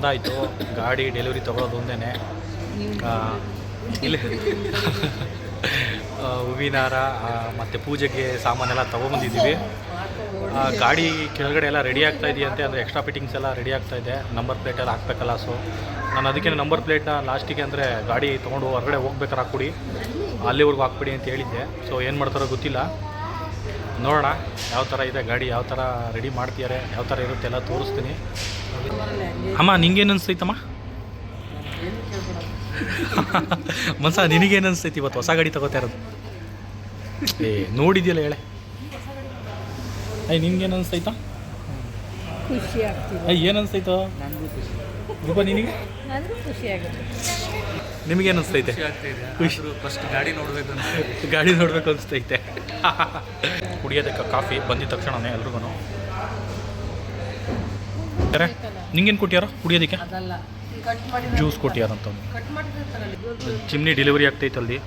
ಒಂದಾಯಿತು ಗಾಡಿ ಡೆಲಿವರಿ ತೊಗೊಳೋದು ಒಂದೇ ಇಲ್ಲಿ ಹೂವಿನಾರ ಮತ್ತು ಪೂಜೆಗೆ ಸಾಮಾನೆಲ್ಲ ತೊಗೊಂಬಂದಿದ್ದೀವಿ. ಗಾಡಿ ಕೆಳಗಡೆ ಎಲ್ಲ ರೆಡಿ ಆಗ್ತಾ ಇದೆಯಂತೆ, ಅಂದರೆ ಎಕ್ಸ್ಟ್ರಾ ಫಿಟ್ಟಿಂಗ್ಸ್ ಎಲ್ಲ ರೆಡಿ ಆಗ್ತಾ ಇದೆ. ನಂಬರ್ ಪ್ಲೇಟ್ ಎಲ್ಲ ಹಾಕ್ಬೇಕಲ್ಲ ಸೊ ನಾನು ಅದಕ್ಕೆ ನಂಬರ್ ಪ್ಲೇಟ್ನ ಲಾಸ್ಟಿಗೆ ಅಂದರೆ ಗಾಡಿ ತೊಗೊಂಡು ಹೊರಗಡೆ ಹೋಗ್ಬೇಕಾರೆ ಹಾಕ್ಬಿಡಿ ಅಲ್ಲಿವರೆಗೂ ಹಾಕ್ಬಿಡಿ ಅಂತ ಹೇಳಿದ್ದೆ. ಸೊ ಏನು ಮಾಡ್ತಾರೋ ಗೊತ್ತಿಲ್ಲ. ನೋಡೋಣ, ಯಾವ ಥರ ಇದೆ ಗಾಡಿ, ಯಾವ ಥರ ರೆಡಿ ಮಾಡ್ತಿದ್ದಾರೆ ಯಾವ ಥರ ಇರುತ್ತೆ ಎಲ್ಲ ತೋರಿಸ್ತೀನಿ. ಅಮ್ಮ ನಿಂಗೇನು ಅನಿಸ್ತೈತಮ್ಮ? ಮನ್ಸ ನಿನಗೇನು ಅನಿಸ್ತೈತಿ ಇವತ್ತು? ಹೊಸ ಗಾಡಿ ತಗೋತಾ ಇರೋದು. ಏ ನೋಡಿದ್ಯಲ್ಲ ಹೇಳೆ. ಐ ನಿನ್ಗೇನು ಅನಿಸ್ತೈತಾ? ಖುಷಿ ಐ ಏನು ಅನಿಸ್ತೈತೋ? ರೂಪ ನಿನಗೆ? ನಿಮಗೇನು ಅನಿಸ್ತೈತೆ? ಖುಷಿ ಫಸ್ಟ್ ಗಾಡಿ ನೋಡ್ಬೇಕು ಅಂತ. ಗಾಡಿ ನೋಡಬೇಕು ಅನಿಸ್ತೈತೆ. ಕುಡಿಯೋದಕ್ಕೆ ಕಾಫಿ ಬಂದಿದ ತಕ್ಷಣನೇ ಎಲ್ರಿಗೂ ನಿಂಗೇನು ಕೊಟ್ಟಿಯಾರ ಕುಡಿಯೋದಕ್ಕೆ? ಅದಲ್ಲ. ಕಟ್ ಮಾಡಿ ಜ್ಯೂಸ್ ಕೊಟ್ಟಿಯಾರ ಕಟ್ ಮಾಡಿರ್ತಾರಲ್ಲ ಚಿಮ್ನಿ ಡೆಲಿವರಿ ಆಗ್ತೈತಲ್ಲಿ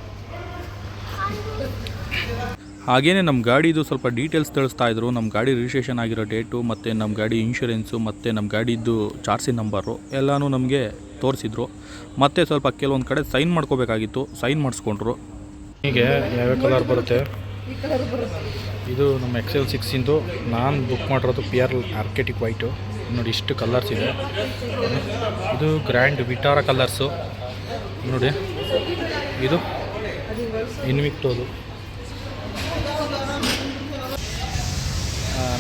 ಹಾಗೇನೆ ನಮ್ಮ ಗಾಡಿದು ಸ್ವಲ್ಪ ಡೀಟೇಲ್ಸ್ ತಿಳಿಸ್ತಾ ಇದ್ರು. ನಮ್ಮ ಗಾಡಿ ರಿಜಿಸ್ಟ್ರೇಷನ್ ಆಗಿರೋ ಡೇಟು ಮತ್ತು ನಮ್ಮ ಗಾಡಿ ಇನ್ಶೂರೆನ್ಸು ಮತ್ತು ನಮ್ಮ ಗಾಡಿದ್ದು ಚಾರ್ಸಿ ನಂಬರು ಎಲ್ಲನೂ ನಮಗೆ ತೋರಿಸಿದ್ರು. ಮತ್ತು ಸ್ವಲ್ಪ ಕೆಲವೊಂದು ಕಡೆ ಸೈನ್ ಮಾಡ್ಕೋಬೇಕಾಗಿತ್ತು. ಸೈನ್ ಮಾಡಿಸ್ಕೊಂಡ್ರು. ಹೀಗೆ ಯಾವ್ಯಾವ ಕಲರ್ ಬರುತ್ತೆ? ಈ ಕಲರ್ ಬರುತ್ತೆ. ಇದು ನಮ್ಮ ಎಕ್ಸೆಲ್ ಸಿಕ್ಸಿಂದು ನಾನು ಬುಕ್ ಮಾಡಿರೋದು ಪಿ ಆರ್ ಆರ್ಕೆಟಿಕ್ ವೈಟು ನೋಡಿ ಇಷ್ಟು ಕಲರ್ಸ್ ಇದೆ. ಇದು ಗ್ರ್ಯಾಂಡ್ ವಿಟಾರ ಕಲರ್ಸು ನೋಡಿ, ಇದು ಇನ್ವಿಕ್ಟೋದು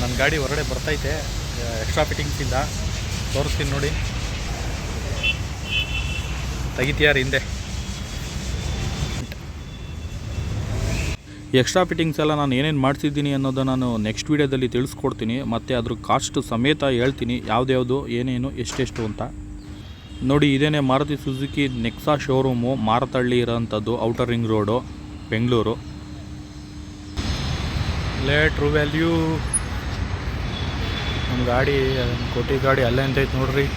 ನನ್ನ ಗಾಡಿ ಹೊರಗಡೆ ಬರ್ತೈತೆ. ಎಕ್ಸ್ಟ್ರಾ ಫಿಟ್ಟಿಂಗ್ಸಿಂದ ತೋರಿಸ್ತೀನಿ ನೋಡಿ. ತೆಗಿತೀಯಾರ ಹಿಂದೆ? ಎಕ್ಸ್ಟ್ರಾ ಫಿಟ್ಟಿಂಗ್ಸ್ ಎಲ್ಲ ನಾನು ಏನೇನು ಮಾಡ್ತಿದ್ದೀನಿ ಅನ್ನೋದು ನಾನು ನೆಕ್ಸ್ಟ್ ವೀಡಿಯೋದಲ್ಲಿ ತಿಳಿಸ್ಕೊಡ್ತೀನಿ. ಮತ್ತು ಅದ್ರ ಕಾಸ್ಟ್ ಸಮೇತ ಹೇಳ್ತೀನಿ. ಯಾವುದ್ಯಾವುದು, ಏನೇನು, ಎಷ್ಟೆಷ್ಟು ಅಂತ. ನೋಡಿ, ಇದೇನೆ Maruti Suzuki Nexa showroom Marathahalli ಇರೋಂಥದ್ದು outer ring road Bengaluru. ಲೇಟ್ರು ವ್ಯಾಲ್ಯೂ ನಮ್ಮ ಗಾಡಿ ಕೋಟಿ ಗಾಡಿ ಅಲ್ಲೇ ಅಂತೈತೆ ನೋಡ್ರಿ.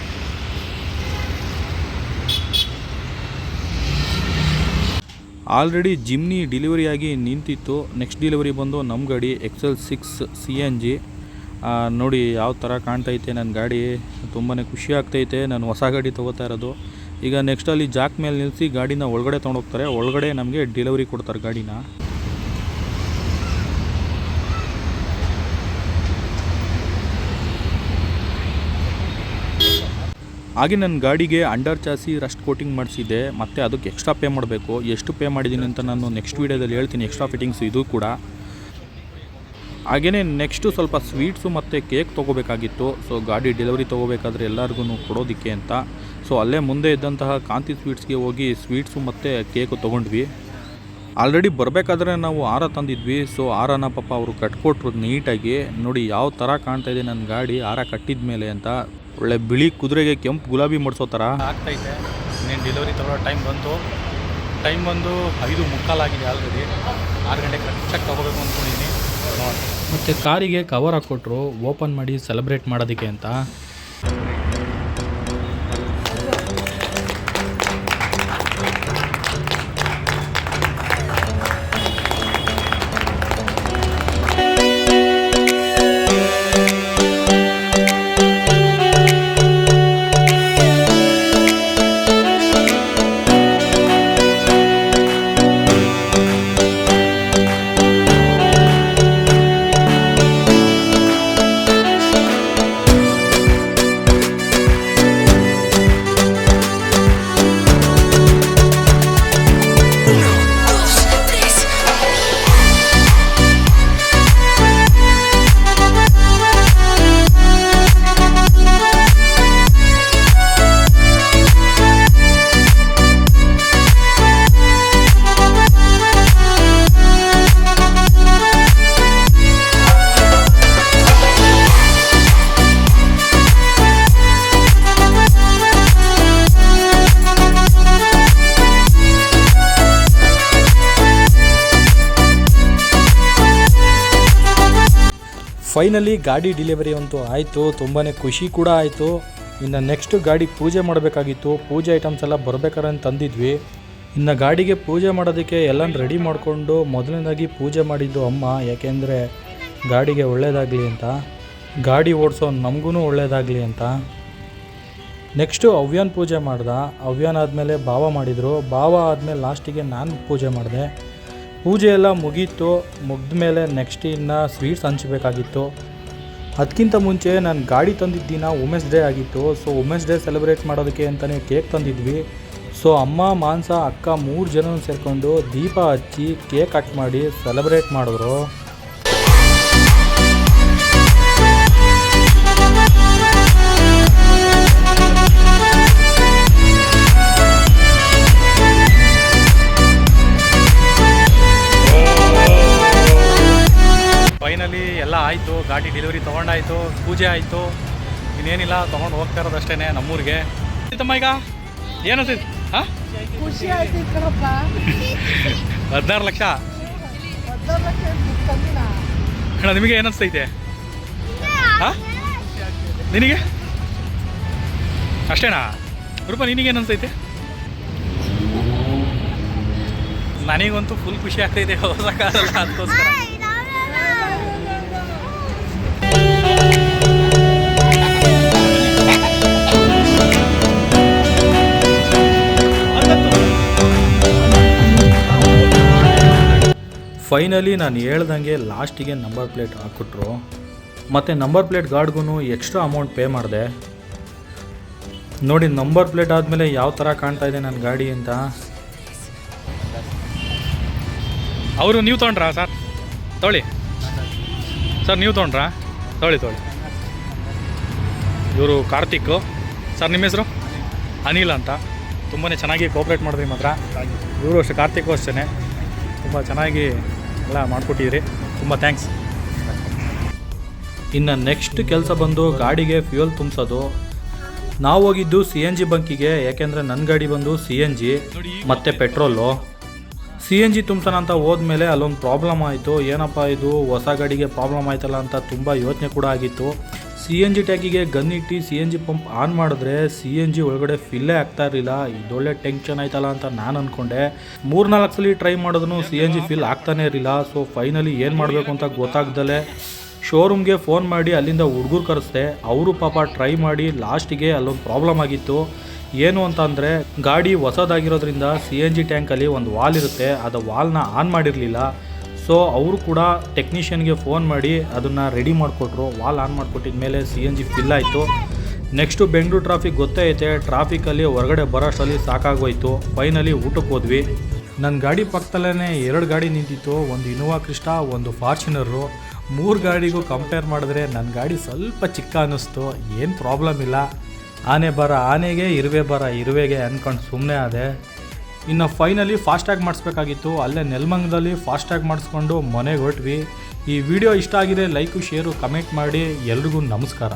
ಆಲ್ರೆಡಿ ಜಿಮ್ನಿ ಡೆಲಿವರಿಯಾಗಿ ನಿಂತಿತ್ತು. ನೆಕ್ಸ್ಟ್ ಡೆಲಿವರಿ ಬಂದು ನಮ್ಮ ಗಾಡಿ XL six C N G ನೋಡಿ ಯಾವ ಥರ ಕಾಣ್ತೈತೆ ನನ್ನ ಗಾಡಿ. ತುಂಬಾ ಖುಷಿ ಆಗ್ತೈತೆ. ನಾನು ಹೊಸ ಗಾಡಿ ತೊಗೋತಾ ಇರೋದು. ಈಗ ನೆಕ್ಸ್ಟ್ ಅಲ್ಲಿ ಜಾಕ್ ಮೇಲೆ ನಿಲ್ಲಿಸಿ ಗಾಡಿನ ಒಳಗಡೆ ತೊಗೊಂಡೋಗ್ತಾರೆ ಒಳಗಡೆ ನಮಗೆ ಡೆಲಿವರಿ ಕೊಡ್ತಾರೆ ಗಾಡಿನ. ಹಾಗೆ ನನ್ನ ಗಾಡಿಗೆ ಅಂಡರ್ ಚಾಸಿ ರಸ್ಟ್ ಕೋಟಿಂಗ್ ಮಾಡಿಸಿದ್ದೆ, ಮತ್ತು ಅದಕ್ಕೆ ಎಕ್ಸ್ಟ್ರಾ ಪೇ ಮಾಡಬೇಕು. ಎಷ್ಟು ಪೇ ಮಾಡಿದ್ದೀನಿ ಅಂತ ನಾನು ನೆಕ್ಸ್ಟ್ ವೀಡಿಯೋದಲ್ಲಿ ಹೇಳ್ತೀನಿ ಎಕ್ಸ್ಟ್ರಾ ಫಿಟ್ಟಿಂಗ್ಸ್ ಇದು ಕೂಡ. ಹಾಗೆಯೇ ನೆಕ್ಸ್ಟು ಸ್ವಲ್ಪ ಸ್ವೀಟ್ಸು ಮತ್ತು ಕೇಕ್ ತೊಗೋಬೇಕಾಗಿತ್ತು. ಸೊ ಗಾಡಿ ಡೆಲಿವರಿ ತೊಗೋಬೇಕಾದ್ರೆ ಎಲ್ಲರಿಗೂ ಕೊಡೋದಕ್ಕೆ ಅಂತ. ಸೊ ಅಲ್ಲೇ ಮುಂದೆ ಇದ್ದಂತಹ ಕಾಂತಿ ಸ್ವೀಟ್ಸ್ಗೆ ಹೋಗಿ ಸ್ವೀಟ್ಸು ಮತ್ತು ಕೇಕು ತೊಗೊಂಡ್ವಿ. ಆಲ್ರೆಡಿ ಬರಬೇಕಾದ್ರೆ ನಾವು ಹಾರ ತಂದಿದ್ವಿ. ಸೊ ಹಾರನ ಪಾಪ ಅವರು ಕಟ್ಕೊಟ್ರು ನೀಟಾಗಿ ನೋಡಿ, ಯಾವ ಥರ ಕಾಣ್ತಾ ಇದೆ ನನ್ನ ಗಾಡಿ ಹಾರ ಕಟ್ಟಿದ ಮೇಲೆ ಅಂತ. ಒಳ್ಳೆ ಬಿಳಿ ಕುದುರೆಗೆ ಕೆಂಪು ಗುಲಾಬಿ ಮಾಡಿಸೋ ಥರ. ಆಗ್ತೈತೆ. ಇನ್ನೇನು ಡೆಲಿವರಿ ತಗೊಳ್ಳೋ ಟೈಮ್ ಬಂತು. ಟೈಮ್ ಬಂದು ಐದು ಮುಕ್ಕಾಲಾಗಿದೆ ಆಲ್ರೆಡಿ ಆರು ಗಂಟೆ ಕರೆಕ್ಟಾಗಿ ತಗೋಬೇಕು ಅಂದ್ಕೊಂಡಿದ್ದೀನಿ ಮತ್ತು ಕಾರಿಗೆ ಕವರ್ ಹಾಕ್ಕೊಟ್ರು ಓಪನ್ ಮಾಡಿ ಸೆಲೆಬ್ರೇಟ್ ಮಾಡೋದಕ್ಕೆ ಅಂತ. ಫೈನಲಿ ಗಾಡಿ ಡೆಲಿವರಿ ಅಂತೂ ಆಯಿತು ತುಂಬಾ ಖುಷಿ ಕೂಡ ಆಯಿತು. ಇನ್ನು ನೆಕ್ಸ್ಟ್ ಗಾಡಿ ಪೂಜೆ ಮಾಡಬೇಕಾಗಿತ್ತು. ಪೂಜೆ ಐಟಮ್ಸ್ ಎಲ್ಲ ಬರಬೇಕಾದ್ರೆ ತಂದಿದ್ವಿ ಇನ್ನು ಗಾಡಿಗೆ ಪೂಜೆ ಮಾಡೋದಕ್ಕೆ ಎಲ್ಲ ರೆಡಿ ಮಾಡಿಕೊಂಡು ಮೊದಲನೇದಾಗಿ ಪೂಜೆ ಮಾಡಿದ್ದು ಅಮ್ಮ. ಯಾಕೆಂದರೆ ಗಾಡಿಗೆ ಒಳ್ಳೆಯದಾಗಲಿ ಅಂತ. ಗಾಡಿ ಓಡಿಸೋ ನಮಗೂ ಒಳ್ಳೆಯದಾಗಲಿ ಅಂತ. ನೆಕ್ಸ್ಟು ಅವ್ಯಾನ್ ಪೂಜೆ ಮಾಡ್ದೆ? ಅವ್ಯಾನ್ ಆದಮೇಲೆ ಭಾವ ಮಾಡಿದರು. ಭಾವ ಆದಮೇಲೆ ಲಾಸ್ಟಿಗೆ ನಾನು ಪೂಜೆ ಮಾಡಿದೆ. ಪೂಜೆ ಎಲ್ಲ ಮುಗೀತು, ಮುಗಿದ ಮೇಲೆ ನೆಕ್ಸ್ಟ್ ಇನ್ನು ಸ್ವೀಟ್ಸ್ ಹಂಚಬೇಕಾಗಿತ್ತು. ಅದಕ್ಕಿಂತ ಮುಂಚೆ ನಾನು ಗಾಡಿ ತಂದಿದ್ದ ದಿನ ವುಮೆನ್ಸ್ ಡೇ ಆಗಿತ್ತು ಸೊ ವುಮೆನ್ಸ್ ಡೇ ಸೆಲೆಬ್ರೇಟ್ ಮಾಡೋದಕ್ಕೆ ಅಂತಲೇ ಕೇಕ್ ತಂದಿದ್ವಿ. ಸೊ ಅಮ್ಮ, ಮಾಂಸ, ಅಕ್ಕ ಮೂರು ಜನ ಸೇರಿಕೊಂಡು ದೀಪ ಹಚ್ಚಿ ಕೇಕ್ ಕಟ್ ಮಾಡಿ ಸೆಲೆಬ್ರೇಟ್ ಮಾಡಿದ್ರು. ಗಾಡಿ ಡೆಲಿವರಿ ತೊಗೊಂಡಾಯಿತು ಪೂಜೆ ಆಯಿತು. ಇನ್ನೇನಿಲ್ಲ ತೊಗೊಂಡು ಹೋಗ್ತಾ ಇರೋದು ಅಷ್ಟೇ ನಮ್ಮೂರಿಗೆ. ತಮ್ಮ ಈಗ? ಏನು ಹಾಂ? ಹದಿನಾರು ಲಕ್ಷ? ಅಣ್ಣ ನಿಮಗೆ ಏನಿಸ್ತೈತೆ ಹಾಂ? ನಿನಗೆ? ಅಷ್ಟೇನಾ? ರೂಪ ನಿನಗೆ ಏನಿಸ್ತೈತೆ ನನಗಂತೂ ಫುಲ್ ಖುಷಿ ಆಗ್ತೈತೆ ಹೊಸ ಕಾರಲ್ಲ ಅದಕ್ಕೋಸ್ಕರ. ಫೈನಲಿ ನಾನು ಹೇಳ್ದಂಗೆ ಲಾಸ್ಟಿಗೆ ನಂಬರ್ ಪ್ಲೇಟ್ ಹಾಕ್ಕೊಟ್ರು ಮತ್ತು ನಂಬರ್ ಪ್ಲೇಟ್ ಗಾರ್ಡ್ಗೂ ಎಕ್ಸ್ಟ್ರಾ ಅಮೌಂಟ್ ಪೇ ಮಾಡಿದೆ. ನೋಡಿ ನಂಬರ್ ಪ್ಲೇಟ್ ಆದಮೇಲೆ ಯಾವ ಥರ ಕಾಣ್ತಾ ಇದೆ ನನ್ನ ಗಾಡಿ ಅಂತ. ಅವರು ನೀವು ತೊಗೊಂಡ್ರಾ ಸರ್? ತೊಳಿ ಸರ್, ನೀವು ತೊಗೊಂಡ್ರಾ? ತೊಳಿ ತೊಳಿ ಇವರು ಕಾರ್ತಿಕ್. ಸರ್, ನಿಮ್ಮ ಹೆಸರು? ಅನಿಲ್ ಅಂತ. ತುಂಬಾ ಚೆನ್ನಾಗಿ ಕೋಪ್ರೇಟ್ ಮಾಡಿದ್ರಿ ಮಾತ್ರ. ಇವರು ಅಷ್ಟೇ, ಕಾರ್ತಿಕ್ ಅಷ್ಟೇ ತುಂಬ ಚೆನ್ನಾಗಿ ಎಲ್ಲ ಮಾಡಿಕೊಟ್ಟಿದ್ರಿ. ತುಂಬ ಥ್ಯಾಂಕ್ಸ್ ಇನ್ನು ನೆಕ್ಸ್ಟ್ ಕೆಲಸ ಬಂದು ಗಾಡಿಗೆ ಫ್ಯೂಯಲ್ ತುಂಬಿಸೋದು. ನಾವು ಹೋಗಿದ್ದು ಸಿ ಎನ್ ಜಿ ಬಂಕಿಗೆ ಯಾಕೆಂದರೆ ನನ್ನ ಗಾಡಿ ಬಂದು ಸಿ ಎನ್ ಜಿ ಮತ್ತು ಪೆಟ್ರೋಲು ಸಿ ಎನ್ ಜಿ ತುಂಬ್ಸೋಣ ಅಂತ ಹೋದ್ಮೇಲೆ ಅಲ್ಲೊಂದು ಪ್ರಾಬ್ಲಮ್ ಆಯಿತು. ಏನಪ್ಪ ಇದು? ಹೊಸ ಗಾಡಿಗೆ ಪ್ರಾಬ್ಲಮ್ ಆಯ್ತಲ್ಲ ಅಂತ ತುಂಬ ಯೋಚನೆ ಕೂಡ ಆಗಿತ್ತು. ಸಿ ಎನ್ ಜಿ ಟ್ಯಾಕಿಗೆ ಗನ್ ಇಟ್ಟು C N G pump on ಮಾಡಿದ್ರೆ ಸಿ ಎನ್ ಜಿ ಒಳಗಡೆ ಫಿಲ್ಲೇ ಆಗ್ತಾ ಇರಲಿಲ್ಲ. ಇದೊಳ್ಳೆ ಟೆನ್ಷನ್ ಆಯ್ತಲ್ಲ ಅಂತ ನಾನು ಅಂದ್ಕೊಂಡೆ ಮೂರ್ನಾಲ್ಕು ಸಲ ಟ್ರೈ ಮಾಡಿದ್ರು ಸಿ ಎನ್ ಜಿ ಫಿಲ್ ಆಗ್ತಾನೆ ಇರಲಿಲ್ಲ. ಸೊ ಫೈನಲಿ ಏನು ಮಾಡಬೇಕು ಅಂತ ಗೊತ್ತಾಗ್ದಲೇ ಶೋರೂಮ್ಗೆ ಫೋನ್ ಮಾಡಿ ಅಲ್ಲಿಂದ ಹುಡುಗರು ಕರೆಸ್ದೆ. ಅವರು ಪಾಪ ಟ್ರೈ ಮಾಡಿ ಲಾಸ್ಟಿಗೆ ಅಲ್ಲೊಂದು ಪ್ರಾಬ್ಲಮ್ ಆಗಿತ್ತು. ಏನು ಅಂತ ಅಂದರೆ ಗಾಡಿ ಹೊಸದಾಗಿರೋದ್ರಿಂದ ಸಿ ಎನ್ ಜಿ ಟ್ಯಾಂಕಲ್ಲಿ ಒಂದು ವಾಲ್ ಇರುತ್ತೆ, ಅದು ವಾಲ್ನ ಆನ್ ಮಾಡಿರಲಿಲ್ಲ. ಸೊ, ಅವರು ಕೂಡ ಟೆಕ್ನಿಷಿಯನ್ಗೆ ಫೋನ್ ಮಾಡಿ ಅದನ್ನು ರೆಡಿ ಮಾಡಿಕೊಟ್ರು, ವಾಲ್ ಆನ್ ಮಾಡಿಕೊಟ್ಟಿದ ಮೇಲೆ ಸಿ ಎನ್ ಜಿ ಫಿಲ್ ಆಯಿತು. ನೆಕ್ಸ್ಟು ಬೆಂಗಳೂರು ಟ್ರಾಫಿಕ್ ಗೊತ್ತೇ ಐತೆ ಟ್ರಾಫಿಕಲ್ಲಿ ಹೊರಗಡೆ ಬರೋಷ್ಟರಲ್ಲಿ ಸಾಕಾಗೋಯ್ತು. ಫೈನಲಿ ಊಟಕ್ಕೆ ಹೋದ್ವಿ. ನನ್ನ ಗಾಡಿ ಪಕ್ಕದಲ್ಲೇ ಎರಡು ಗಾಡಿ ನಿಂತಿತ್ತು, ಒಂದು ಇನೋವಾ ಕ್ರಿಸ್ಟಾ ಒಂದು ಫಾರ್ಚುನರು ಮೂರು ಗಾಡಿಗೂ ಕಂಪೇರ್ ಮಾಡಿದ್ರೆ ನನ್ನ ಗಾಡಿ ಸ್ವಲ್ಪ ಚಿಕ್ಕ ಅನ್ನಿಸ್ತು, ಏನು ಪ್ರಾಬ್ಲಮ್ ಇಲ್ಲ. ಆನೆ ಬರ ಆನೆಗೆ, ಇರುವೆ ಬರ ಇರುವೆಗೆ ಅಂದ್ಕೊಂಡು ಸುಮ್ಮನೆ ಆದೆ. ಇನ್ನು ಫೈನಲಿ ಫಾಸ್ಟ್ಯಾಗ್ ಮಾಡಿಸ್ಬೇಕಾಗಿತ್ತು. ಅಲ್ಲೇ ನೆಲಮಂಗದಲ್ಲಿ ಫಾಸ್ಟ್ಯಾಗ್ ಮಾಡಿಸ್ಕೊಂಡು ಮನೆಗೆ ಹೊರಟ್ವಿ ಈ ವಿಡಿಯೋ ಇಷ್ಟ ಆಗಿದೆ ಲೈಕು ಶೇರು ಕಮೆಂಟ್ ಮಾಡಿ ಎಲ್ರಿಗೂ ನಮಸ್ಕಾರ.